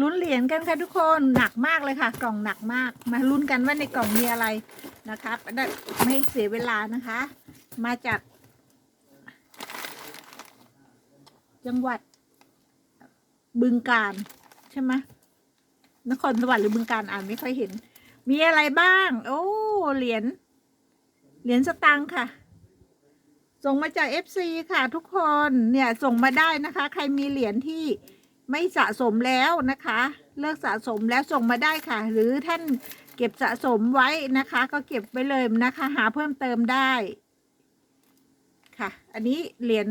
ลุ้นเหรียญกันค่ะทุกคนหนักมากเลยค่ะ กล่องหนักมาก มาลุ้นกันว่าในกล่องมีอะไรนะคะไม่เสียเวลานะคะ มาจาก จังหวัด บึงการใช่ไหมนครสวรรค์หรือบึงการอ่านไม่ค่อยเห็น มีอะไรบ้าง โอ้เหรียญเหรียญสตังค์ค่ะ ส่งมาจาก FC ค่ะ ทุกคนเนี่ยส่งมาได้นะคะ ใครมีเหรียญที่ ไม่สะสมแล้วนะคะ เลิกสะสมแล้วส่งมาได้ค่ะ หรือท่านเก็บสะสมไว้นะคะ ก็เก็บไว้เลยนะคะ หาเพิ่มเติมได้ค่ะ อันนี้เหรียญ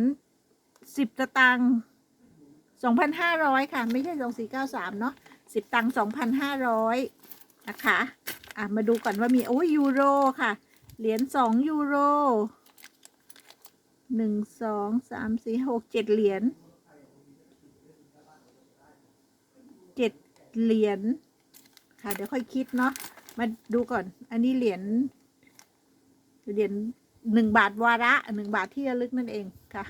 สิบตางค์สองพันห้าร้อยค่ะ ไม่ใช่สองสี่เก้าสามเนาะสิบตังค์สองพันห้าร้อยนะคะอะมาดูก่อนว่ามีโอ้ยยูโรค่ะ เหรียญสองยูโรหนึ่งสองสามสี่หกเจ็ดเหรียญ เจ็ดเหรียญค่ะ เดี๋ยวค่อยคิดเนาะมาดูก่อน อันนี้เหรียญเหรียญหนึ่งบาทวาระหนึ่งบาทที่ระลึกนั่นเองค่ะ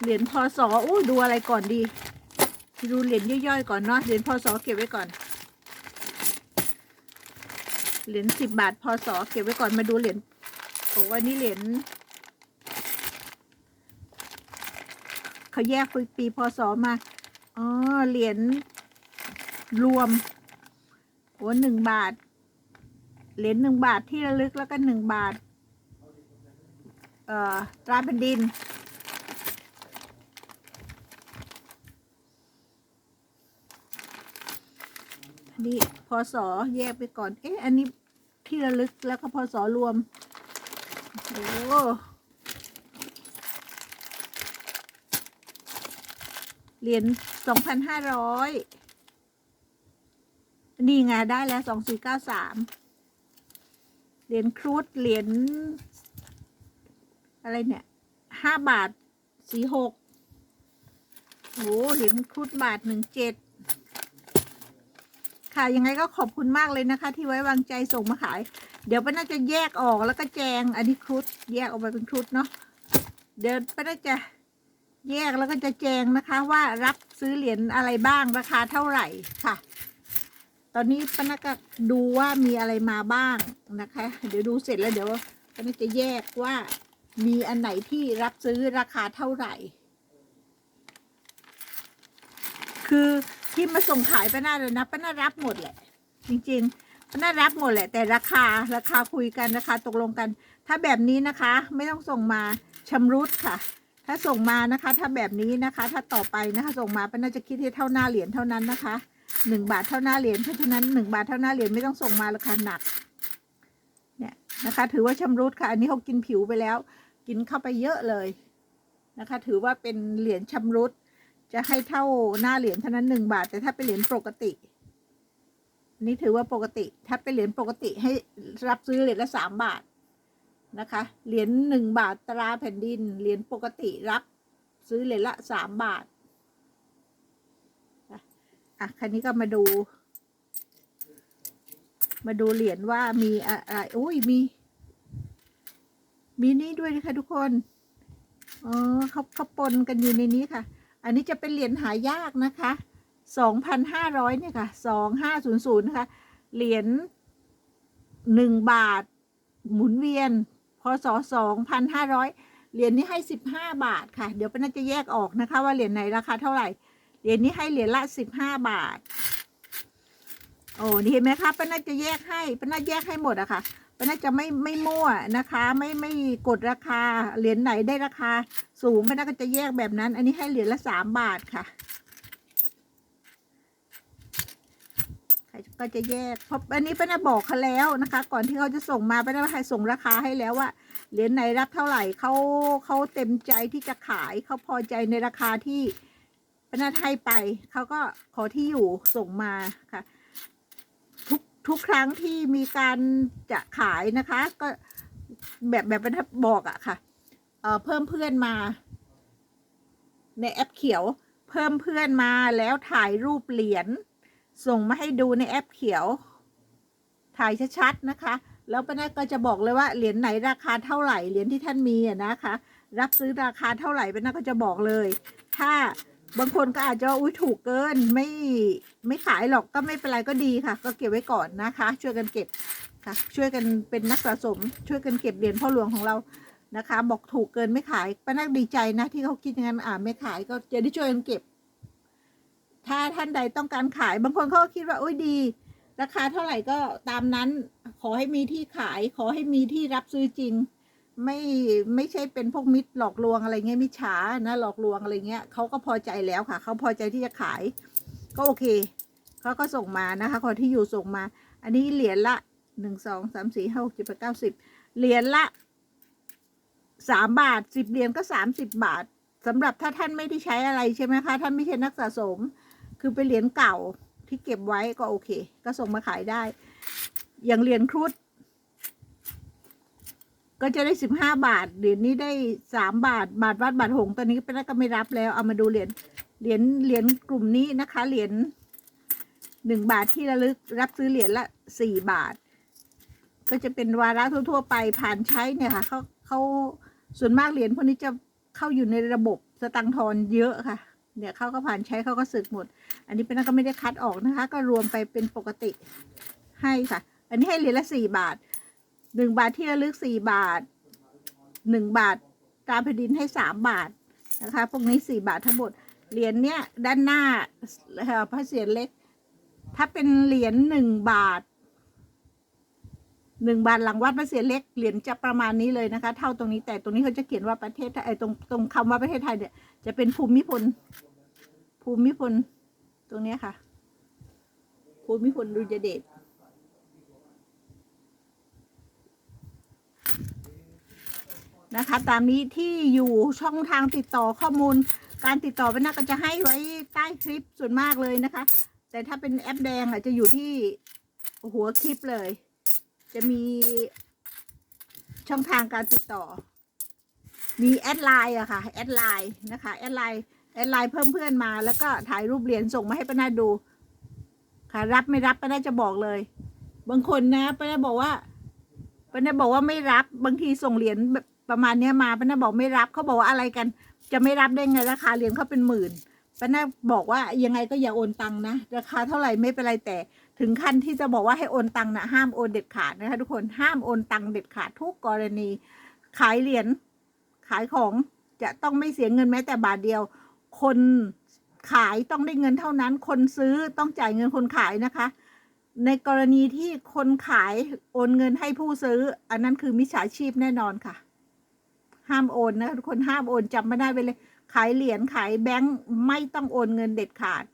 เหรียญพศอู้ดูอะไรก่อนดี ดูเหรียญย่อยๆก่อนเนาะเหรียญพศเก็บไว้ก่อนเหรียญสิบบาทพศเก็บไว้ก่อนมาดูเหรียญโอ้อันนี้เหรียญ เขาแยกปีพศมาอ๋อเหรียญรวมโอ้หนึ่งบาท เหรียญหนึ่งบาทที่ระลึกแล้วก็หนึ่งบาท เอ่อตราแผ่นดินนนี้พศแยกไปก่อน เอ๊ะ อันนี้ที่ระลึกแล้วก็พศรวม โอ้ เหรียญสองพันห้าร้อยนี่ไงได้แล้วสองสี่เก้าสามเหรียญครุฑเหรียญอะไรเนี่ยห้าบาทสี่หกโอ้เหรียญครุฑบาทหนึ่งเจ็ดค่ะยังไงก็ขอบคุณมากเลยนะคะ ที่ไว้วางใจส่งมาขาย เดี๋ยวป้าน่าจะแยกออกแล้วก็แจงอันนี้ครุฑแยกออกมาเป็นครุฑเนาะเดี๋ยวป้าน่าจะ แยกแล้วก็จะแจงนะคะว่ารับซื้อเหรียญอะไรบ้างราคาเท่าไหร่ค่ะ ตอนนี้ป้าน่าก็ดูว่ามีอะไรมาบ้างนะคะ เดี๋ยวดูเสร็จแล้วเดี๋ยวป้าน่าจะแยกว่ามีอันไหนที่รับซื้อราคาเท่าไหร่ คือที่มาส่งขายป้าน่าเลยนะป้าน่ารับหมดแหละ จริงๆป้าน่ารับหมดแหละ แต่ราคาราคาคุยกันราคาตกลงกัน ถ้าแบบนี้นะคะ ไม่ต้องส่งมาชำรุดค่ะ ถ้าส่งมานะคะ ถ้าแบบนี้นะคะ ถ้าต่อไปนะคะ ส่งมาป้าน่าจะคิดให้เท่าหน้าเหรียญเท่านั้นนะคะหนึ่งบาทเท่าหน้าเหรียญเพราะฉะนั้นหนึ่งบาทเท่าหน้าเหรียญไม่ต้องส่งมาราคาหนัก เนี่ยนะคะ ถือว่าชำรุดค่ะ อันนี้เขากินผิวไปแล้ว กินเข้าไปเยอะเลยนะคะ ถือว่าเป็นเหรียญชำรุด จะให้เท่าหน้าเหรียญเท่านั้นหนึ่งบาท แต่ถ้าเป็นเหรียญปกตินนี้ถือว่าปกติ ถ้าเป็นเหรียญปกติให้รับซื้อเหรียญละสามบาท นะคะ เหรียญหนึ่งบาทตราแผ่นดิน เหรียญปกติรับ ซื้อเหรียญละสามบาท อะ คันนี้ก็มาดู มาดูเหรียญว่ามีอะไรโอ้ยมี มีนี่ด้วยนะคะทุกคน อ๋อเขาเขาปนกันอยู่ในนี้ค่ะ อันนี้จะเป็นเหรียญหายากนะคะสองพันห้าร้อยเนี่ยค่ะสองห้าศูนย์ศูนย์นะคะ เหรียญหนึ่งบาทหมุนเวียน พศสองพันห้าร้อยเหรียญนี้ให้สิบห้าบาทค่ะ เดี๋ยวป้าน่าจะแยกออกนะคะ ว่าเหรียญไหนราคาเท่าไหร่ เหรียญนี้ให้เหรียญละสิบห้าบาท โอ้นี่เห็นไหมคะป้าน่าจะแยกให้ป้าน่าแยกให้หมดอะค่ะป้าน่าจะไม่ไม่มั่วนะคะ ไม่ไม่กดราคา เหรียญไหนได้ราคาสูงป้าน่าก็จะแยกแบบนั้น อันนี้ให้เหรียญละสามบาทค่ะ ก็จะแยกเพราะอันนี้ป้าน่าบอกเขาแล้วนะคะ ก่อนที่เขาจะส่งมาป้าน่าให้ส่งราคาให้แล้วว่าเหรียญไหนรับเท่าไหร่เขาเขาเต็มใจที่จะขายเขาพอใจในราคาที่ป้าน่าให้ไปเขาก็ขอที่อยู่ส่งมาค่ะ ทุกทุกครั้งที่มีการจะขายนะคะ ก็แบบแบบป้าน่าบอกอะค่ะเอ่อเพิ่มเพื่อนมา ในแอปเขียว เพิ่มเพื่อนมาแล้วถ่ายรูปเหรียญ ส่งมาให้ดูในแอปเขียว ถ่ายชัดๆนะคะ แล้วป้าแนทก็จะบอกเลยว่าเหรียญไหนราคาเท่าไหร่เหรียญที่ท่านมีอะนะคะ รับซื้อราคาเท่าไหร่เป็นน่าก็จะบอกเลย ถ้าบางคนก็อาจจะอุ้ยถูกเกินไม่ไม่ขายหรอกก็ไม่เป็นไรก็ดีค่ะ ก็เก็บไว้ก่อนนะคะ ช่วยกันเก็บค่ะ ช่วยกันเป็นนักสะสม ช่วยกันเก็บเหรียญพ่อหลวงของเรานะคะ บอกถูกเกินไม่ขายป้านักดีใจนะที่เขาคิดอย่างนั้นอ่าไม่ขายก็จะได้ช่วยกันเก็บ ท่านใดต้องการขาย บางคนเขาก็คิดว่าโอ้ยดี ราคาเท่าไหร่ก็ตามนั้น ขอให้มีที่ขาย ขอให้มีที่รับซื้อจริง ไม่ไม่ใช่เป็นพวกมิตรหลอกลวงอะไรเงี้ยมิจฉานะหลอกลวงอะไรเงี้ยเขาก็พอใจแล้วค่ะเขาพอใจที่จะขาย ก็โอเคเขาก็ส่งมานะคะคนที่อยู่ส่งมา อันนี้เหรียญละหนึ่งสองสามสี่ห้าหกเจ็ดแปดเก้าสิบเหรียญละสามบาทสิบเหรียญก็สามสิบบาทสำหรับถ้าท่านไม่ได้ใช้อะไรใช่ไหมคะ ท่านไม่ใช่นักสะสม คือเป็นเหรียญเก่าที่เก็บไว้ก็โอเค ก็ส่งมาขายได้ อย่างเหรียญครุฑก็จะได้สิบห้าบาท เหรียญนี้ได้สามบาท บาทวัดบาทหงตอนนี้เป็นก็ไม่รับแล้ว เอามาดูเหรียญ เหรียญ เหรียญกลุ่มนี้นะคะ เหรียญหนึ่งบาทที่ระลึก รับซื้อเหรียญละสี่บาท ก็จะเป็นวาระทั่ว ๆ ไปผ่านใช้เนี่ยค่ะเขาเขาส่วนมากเหรียญพวกนี้จะเข้าอยู่ในระบบสตังทอนเยอะค่ะ เนี่ยเขาก็ผ่านใช้เขาก็สึกหมด อันนี้เป็นก็ไม่ได้คัดออกนะคะ ก็รวมไปเป็นปกติให้ค่ะ อันนี้ให้เหรียญละสี่บาทหนึ่งบาทที่ระลึกสี่บาทหนึ่งบาทตาแผ่นดินให้สามบาทนะคะ พวกนี้สี่บาททั้งหมด เหรียญเนี้ยด้านหน้าพระเศียรเล็ก ถ้าเป็นเหรียญหนึ่งบาท หนึ่งบาทหลังวัดพระเศียรเล็กเหรียญจะประมาณนี้เลยนะคะ เท่าตรงนี้แต่ตรงนี้เขาจะเขียนว่าประเทศไทยตรงตรงคำว่าประเทศไทยเนี่ยจะเป็นภูมิพล ภูมิพล ตรงนี้ค่ะ ภูมิพลดุลยเดชนะคะ ตามนี้ที่อยู่ช่องทางติดต่อข้อมูล การติดต่อไปน่าก็จะให้ไว้ใต้คลิปส่วนมากเลยนะคะ แต่ถ้าเป็นแอปแดงอะจะอยู่ที่หัวคลิปเลย จะมีช่องทางการติดต่อ มีแอดไลน์อะค่ะ แอดไลน์นะคะ แอดไลน์ แอดไลน์เพิ่มเพื่อนมา แล้วก็ถ่ายรูปเหรียญส่งมาให้ป้านาดู ค่ะ รับไม่รับป้านาจะบอกเลย บางคนนะป้านาบอกว่าป้านาบอกว่าไม่รับ บางทีส่งเหรียญแบบประมาณเนี้ยมาป้านาบอกไม่รับ เขาบอกว่าอะไรกัน จะไม่รับได้ไงราคาเหรียญเขาเป็นหมื่น ป้านาบอกว่ายังไงก็อย่าโอนตังค์นะราคาเท่าไหร่ไม่เป็นไรแต่ถึงขั้นที่จะบอกว่าให้โอนตังค์นะห้ามโอนเด็ดขาดนะคะทุกคนห้ามโอนตังค์เด็ดขาดทุกกรณี ขายเหรียญขายของจะต้องไม่เสียเงินแม้แต่บาทเดียว คนขายต้องได้เงินเท่านั้น คนซื้อต้องจ่ายเงินคนขายนะคะ ในกรณีที่คนขายโอนเงินให้ผู้ซื้อ อันนั้นคือมิจฉาชีพแน่นอนค่ะ ห้ามโอนนะทุกคนห้ามโอนจำไม่ได้ไปเลย ขายเหรียญขายแบงค์ไม่ต้องโอนเงินเด็ดขาด